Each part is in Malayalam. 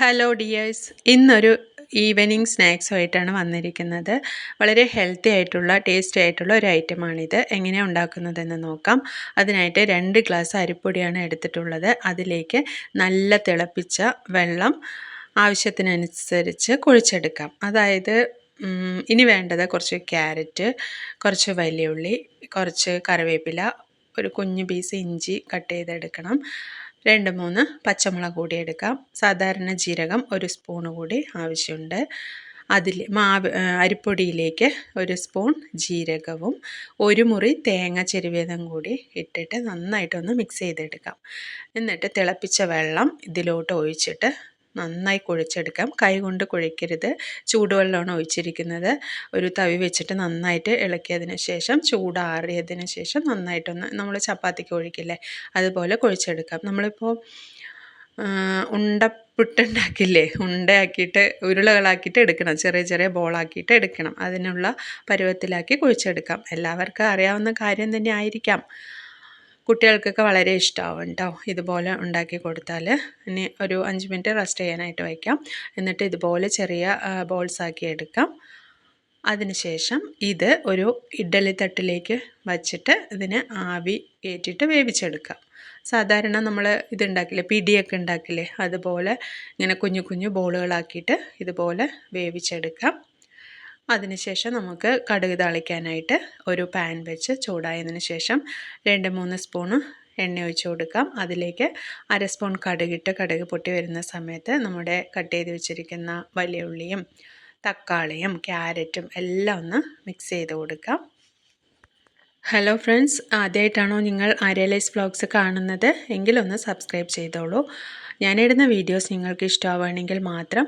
ഹലോ ഡിയേഴ്സ് ഇന്നൊരു ഈവനിങ് സ്നാക്സുമായിട്ടാണ് വന്നിരിക്കുന്നത്. വളരെ ഹെൽത്തി ആയിട്ടുള്ള ടേസ്റ്റി ആയിട്ടുള്ള ഒരു ഐറ്റമാണിത് എങ്ങനെ ഉണ്ടാക്കുന്നതെന്ന് നോക്കാം. അതിനായിട്ട് രണ്ട് ഗ്ലാസ് അരിപ്പൊടിയാണ് എടുത്തിട്ടുള്ളത്. അതിലേക്ക് നല്ല തിളപ്പിച്ച വെള്ളം ആവശ്യത്തിനനുസരിച്ച് കുഴിച്ചെടുക്കാം. അതായത് ഇനി വേണ്ടത് കുറച്ച് ക്യാരറ്റ് കുറച്ച് വലിയുള്ളി കുറച്ച് കറിവേപ്പില ഒരു കുഞ്ഞു പീസ് ഇഞ്ചി കട്ട് ചെയ്തെടുക്കണം. രണ്ട് മൂന്ന് പച്ചമുളക് കൂടി എടുക്കാം. സാധാരണ ജീരകം ഒരു സ്പൂൺ കൂടി ആവശ്യമുണ്ട്. അതിൽ മാവ് അരിപ്പൊടിയിലേക്ക് ഒരു സ്പൂൺ ജീരകവും ഒരു മുറി തേങ്ങ ചെരുവേദം കൂടി ഇട്ടിട്ട് നന്നായിട്ടൊന്ന് മിക്സ് ചെയ്തെടുക്കാം. എന്നിട്ട് തിളപ്പിച്ച വെള്ളം ഇതിലോട്ട് ഒഴിച്ചിട്ട് നന്നായി കുഴച്ചെടുക്കാം. കൈ കൊണ്ട് കുഴയ്ക്കരുത്. ചൂടുവെള്ളമാണ് ഒഴിച്ചിരിക്കുന്നത്. ഒരു തവി വെച്ചിട്ട് നന്നായിട്ട് ഇളക്കിയതിന് ശേഷം ചൂടാറിയതിന് ശേഷം നന്നായിട്ടൊന്ന് നമ്മൾ ചപ്പാത്തിക്ക് ഒഴിക്കില്ലേ അതുപോലെ കുഴച്ചെടുക്കാം. നമ്മളിപ്പോൾ ഉണ്ടപ്പുട്ടുണ്ടാക്കില്ലേ ഉണ്ടയാക്കിയിട്ട് ഉരുളകളാക്കിയിട്ട് എടുക്കണം. ചെറിയ ചെറിയ ബോളാക്കിയിട്ട് എടുക്കണം. അതിനുള്ള പരുവത്തിലാക്കി കുഴിച്ചെടുക്കാം. എല്ലാവർക്കും അറിയാവുന്ന കാര്യം തന്നെ ആയിരിക്കാം കുട്ടികൾക്കൊക്കെ വളരെ ഇഷ്ടമാവും കേട്ടോ ഇതുപോലെ ഉണ്ടാക്കി കൊടുത്താൽ ഇനി ഒരു അഞ്ച് മിനിറ്റ് റെസ്റ്റ് ചെയ്യാനായിട്ട് വയ്ക്കാം. എന്നിട്ട് ഇതുപോലെ ചെറിയ ബോൾസ് ആക്കി എടുക്കാം. അതിനുശേഷം ഇത് ഒരു ഇഡ്ഡലി തട്ടിലേക്ക് വച്ചിട്ട് ഇതിന് ആവി കയറ്റിയിട്ട് വേവിച്ചെടുക്കാം. സാധാരണ നമ്മൾ ഇതുണ്ടാക്കില്ലേ പിടിയൊക്കെ ഉണ്ടാക്കില്ലേ അതുപോലെ ഇങ്ങനെ കുഞ്ഞു കുഞ്ഞു ബോളുകളാക്കിയിട്ട് ഇതുപോലെ വേവിച്ചെടുക്കാം. അതിനുശേഷം നമുക്ക് കടുക് താളിക്കാനായിട്ട് ഒരു പാൻ വെച്ച് ചൂടായതിന് ശേഷം രണ്ട് മൂന്ന് സ്പൂണ് എണ്ണ ഒഴിച്ച് കൊടുക്കാം. അതിലേക്ക് അര സ്പൂൺ കടുകിട്ട് കടുക് പൊട്ടി വരുന്ന സമയത്ത് നമ്മുടെ കട്ട് ചെയ്ത് വെച്ചിരിക്കുന്ന വലിയ ഉള്ളിയും തക്കാളിയും ക്യാരറ്റും എല്ലാം ഒന്ന് മിക്സ് ചെയ്ത് കൊടുക്കാം. ഹലോ ഫ്രണ്ട്സ് ആദ്യമായിട്ടാണോ നിങ്ങൾ ആര്യലൈസ് വ്ളോഗ്സ് കാണുന്നത്? എങ്കിലൊന്ന് സബ്സ്ക്രൈബ് ചെയ്തോളൂ. ഞാനിടുന്ന വീഡിയോസ് നിങ്ങൾക്ക് ഇഷ്ടമാവുകയാണെങ്കിൽ മാത്രം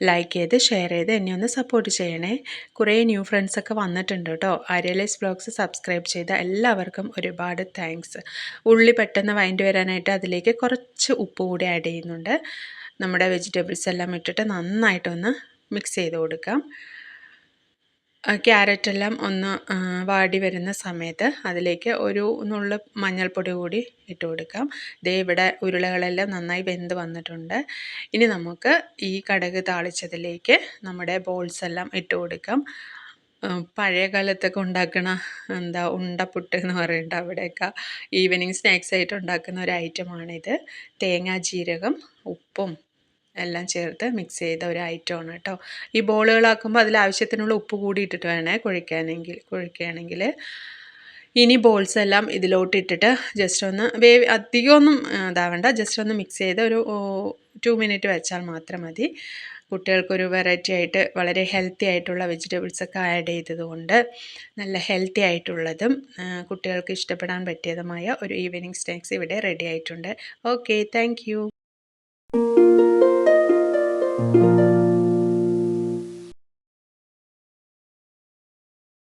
ലൈക്ക് ചെയ്ത് ഷെയർ ചെയ്ത് എന്നെ ഒന്ന് സപ്പോർട്ട് ചെയ്യണേ. കുറേ ന്യൂ ഫ്രണ്ട്സൊക്കെ വന്നിട്ടുണ്ട് കേട്ടോ. ആര്യലൈസ് ബ്ലോഗ്സ് സബ്സ്ക്രൈബ് ചെയ്ത എല്ലാവർക്കും ഒരുപാട് താങ്ക്സ് ഉള്ളി പെട്ടെന്ന് വൈൻഡ് വരാനായിട്ട് അതിലേക്ക് കുറച്ച് ഉപ്പ് കൂടി ആഡ് ചെയ്യുന്നുണ്ട്. നമ്മുടെ വെജിറ്റബിൾസ് എല്ലാം ഇട്ടിട്ട് നന്നായിട്ടൊന്ന് മിക്സ് ചെയ്ത് കൊടുക്കാം. ക്യാരറ്റെല്ലാം ഒന്ന് വാടി വരുന്ന സമയത്ത് അതിലേക്ക് ഒരു നുള്ള് മഞ്ഞൾപ്പൊടി കൂടി ഇട്ട് കൊടുക്കാം. ദേ ഇവിടെ ഉരുളകളെല്ലാം നന്നായി വെന്ത് വന്നിട്ടുണ്ട്. ഇനി നമുക്ക് ഈ കടക് താളിച്ചതിലേക്ക് നമ്മുടെ ബോൾസ് എല്ലാം ഇട്ട് കൊടുക്കാം. പഴയ കാലത്തൊക്കെ ഉണ്ടാക്കുന്ന എന്താ ഉണ്ടപ്പുട്ട് എന്ന് പറയുന്നുണ്ട് അവിടെയൊക്കെ ഈവനിങ് സ്നാക്സ് ആയിട്ട് ഉണ്ടാക്കുന്ന ഒരു ഐറ്റമാണിത്. തേങ്ങാ ജീരകം ഉപ്പും എല്ലാം ചേർത്ത് മിക്സ് ചെയ്ത ഒരു ഐറ്റം ആണ് കേട്ടോ ഈ ബോളുകളാക്കുമ്പോൾ അതിൽ ആവശ്യത്തിനുള്ള ഉപ്പ് കൂടി ഇട്ടിട്ട് വേണേ കുഴിക്കാനെങ്കിൽ കുഴിക്കുകയാണെങ്കിൽ. ഇനി ബോൾസ് എല്ലാം ഇതിലോട്ട് ഇട്ടിട്ട് ജസ്റ്റ് ഒന്ന് വേവ് അധികമൊന്നും ഇതാവണ്ട. ജസ്റ്റ് ഒന്ന് മിക്സ് ചെയ്ത് ഒരു ടു മിനിറ്റ് വെച്ചാൽ മാത്രം മതി. കുട്ടികൾക്കൊരു വെറൈറ്റി ആയിട്ട് വളരെ ഹെൽത്തി ആയിട്ടുള്ള വെജിറ്റബിൾസൊക്കെ ആഡ് ചെയ്തതുകൊണ്ട് നല്ല ഹെൽത്തി ആയിട്ടുള്ളതും കുട്ടികൾക്ക് ഇഷ്ടപ്പെടാൻ പറ്റിയതുമായ ഒരു ഈവനിങ് സ്നാക്സ് ഇവിടെ റെഡി ആയിട്ടുണ്ട്. Okay thank